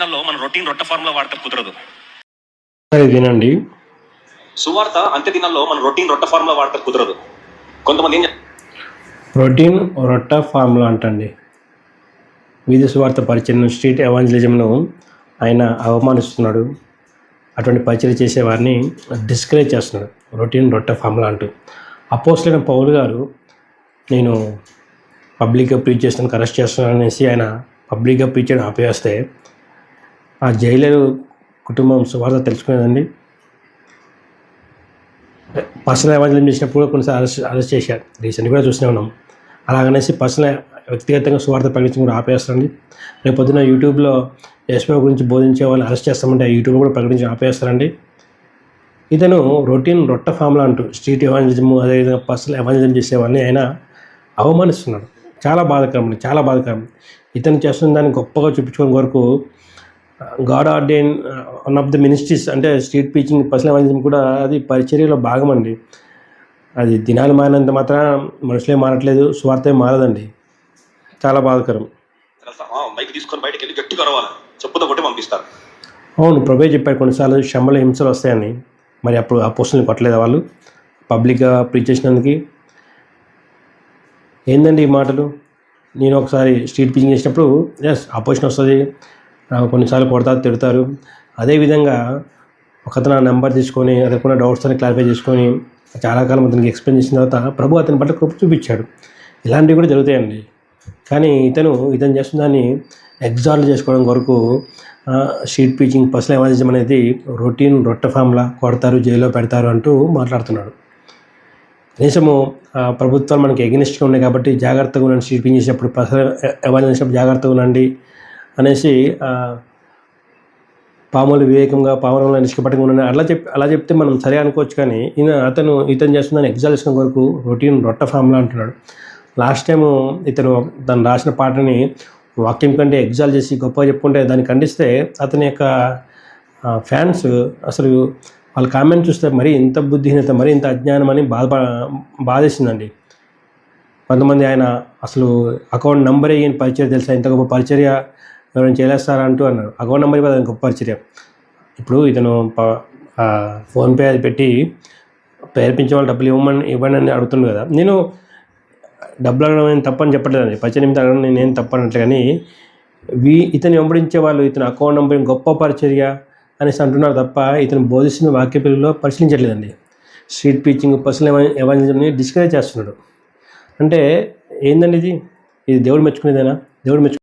దినాల్లో మన రొటీన్ రొట్ట ఫార్ములా వాడటం కుదరదు. వినండి. సువార్త అంత్య దినాల్లో మన రొటీన్ రొట్ట ఫార్ములా వాడటం కుదరదు. కొంతమంది ఏం ప్రోటీన్ రొట్ట ఫార్ములా అంటండి. వీధి సువార్త పరిచయం స్ట్రీట్ ఎవాంజలిజంను ఆయన అవమానిస్తున్నాడు. అటువంటి పరిచయం చేసే వారిని డిస్కరేజ్ చేస్తున్నాడు. రొటీన్ రొట్ట ఫార్ములా అంటూ. అపోస్లైన పౌల్ గారు నేను పబ్లిక్గా ప్రీచ్ చేస్తాను అరెస్ట్ చేస్తున్నాను అనేసి ఆయన పబ్లిక్గా ప్రీచ్ చేయడం ఆపేస్తే ఆ జైలరు కుటుంబం సువార్త తెలుసుకునేదండి పర్సనల్ ఎవాంజలిజం చేసినప్పుడు కొన్నిసార్లు అరెస్ట్ అరెస్ట్ చేశారు. రీసెంట్ కూడా చూస్తూనే ఉన్నాం. అలాగనేసి పర్సనల్ వ్యక్తిగతంగా సువార్త ప్రకటించడం కూడా ఆపేస్తారండి. రేపు పొద్దున యూట్యూబ్లో ఎస్పీ గురించి బోధించే వాళ్ళని అరెస్ట్ చేస్తామంటే ఆ యూట్యూబ్ కూడా ప్రకటించి ఆపేస్తారండి. ఇతను రొటీన్ రొట్ట ఫామ్లా అంటూ స్ట్రీట్ ఎవాంజలిజం అదేవిధంగా పర్సనల్ ఎవాంజలిజం చేసేవాడిని ఆయన అవమానిస్తున్నాడు. చాలా బాధాకరం అండి చాలా బాధాకరం. ఇతను చేస్తున్న దాన్ని గొప్పగా చూపించుకోవడం వరకు God ordained one of the ministries అంటే స్ట్రీట్ టీచింగ్ పర్సనల్ ఎవాంజలిజం కూడా అది పరిచర్యలో భాగం అండి అది దినాలు మారినంత మాత్రం మనుషులే మారట్లేదు స్వార్థమే మారదండి. చాలా బాధాకరం. తెలుసా? ఆ, మైక్ తీసుకొని బయటకు వెళ్ళి గట్టిగా అరవాలి? చెప్పుతో కొట్టి పంపిస్తారు. అవును ప్రభే చెప్పారు కొన్నిసార్లు శ్రమలు హింసలు వస్తాయని. మరి అప్పుడు ఆ పోస్టులను కొట్టలేదా వాళ్ళు? పబ్లిక్గా ప్రీచ్ చేసినందుకు. ఏందండి ఈ మాటలు? నేను ఒకసారి స్ట్రీట్ టీచింగ్ చేసినప్పుడు ఎస్ అపోజిషన్ వస్తుంది. కొన్నిసార్లు కొడతారు తిడతారు. అదేవిధంగా ఒకతను ఆ నెంబర్ తీసుకొని అదొక డౌట్స్ అని క్లారిఫై చేసుకొని చాలా కాలం అతనికి ఎక్స్ప్లెయిన్ చేసిన తర్వాత ప్రభు అతని పట్ల కృప చూపించాడు. ఇలాంటివి కూడా జరుగుతాయండి. కానీ ఇతను ఇతను చేస్తున్న దాన్ని ఎగ్జాల్ట్ చేసుకోవడం కొరకు షీట్ పీచింగ్ పర్సనల్ ఎమర్జెన్సీ అనేది రొటీన్ రొట్టె ఫామ్లా కొడతారు జైల్లో పెడతారు అంటూ మాట్లాడుతున్నాడు. కనీసము ఆ, ప్రభుత్వాలు మనకి ఎగనిస్ట్గా ఉన్నాయి కాబట్టి జాగ్రత్తగా ఉండండి. షీట్ పీచింగ్ చేసేటప్పుడు పర్సనల్ ఎమర్జెన్సీ చేసేటప్పుడు జాగ్రత్తగా ఉండండి. అనేసి పాములు వివేకంగా పాములంలో నిష్కపటంగా ఉండండి అలా చెప్ అలా చెప్తే మనం సరే అనుకోవచ్చు కానీ ఈయన అతను ఇతను చేస్తుందని ఎగ్జాల్ చేసుకున్న వరకు రొటీన్ రొట్ట ఫామ్లో అంటున్నాడు. లాస్ట్ టైం ఇతను తను రాసిన పాటని వాక్యం కంటే ఎగ్జాల్ చేసి గొప్పగా చెప్పుకుంటే దాన్ని ఖండిస్తే అతని యొక్క ఫ్యాన్స్ అసలు వాళ్ళ కామెంట్ చూస్తే మరీ ఇంత బుద్ధిహీనత మరీ ఇంత అజ్ఞానం అని బాధ బాధేసిందండి. కొంతమంది ఆయన అసలు అకౌంట్ నెంబర్ వేయని పరిచయం తెలుసా? ఇంత గొప్ప పరిచర్య ఎవరైనా చేయలేస్తారా అంటూ అన్నారు అకౌంట్ నెంబర్ ఇవ్వదు గొప్ప పరిచర్య ఇప్పుడు ఇతను ప- ఫోన్పే అది పెట్టి పేర్పించే వాళ్ళు డబ్బులు ఇవ్వమని ఇవ్వండి అని అడుగుతుండు కదా. నేను డబ్బులు అడగడం నేను తప్పని చెప్పట్లేదండి. పచ్చని నిమిత్తం అడగడం నేను ఏం తప్పనట్లు కానీ వీ ఇతను వెంబడించే వాళ్ళు ఇతను అకౌంట్ నెంబర్ గొప్ప పరిచర్య అనేసి అంటున్నారు తప్ప ఇతను బోధిస్తున్న వాక్య పిల్లల్లో పరిశీలించట్లేదండి. స్ట్రీట్ పీచింగ్ పర్సనల్ ఎవాంజలిజంని డిస్కరేజ్ చేస్తున్నాడు. అంటే ఏందండి ఇది? ఇది దేవుడు మెచ్చుకునేదేనా? దేవుడు మెచ్చు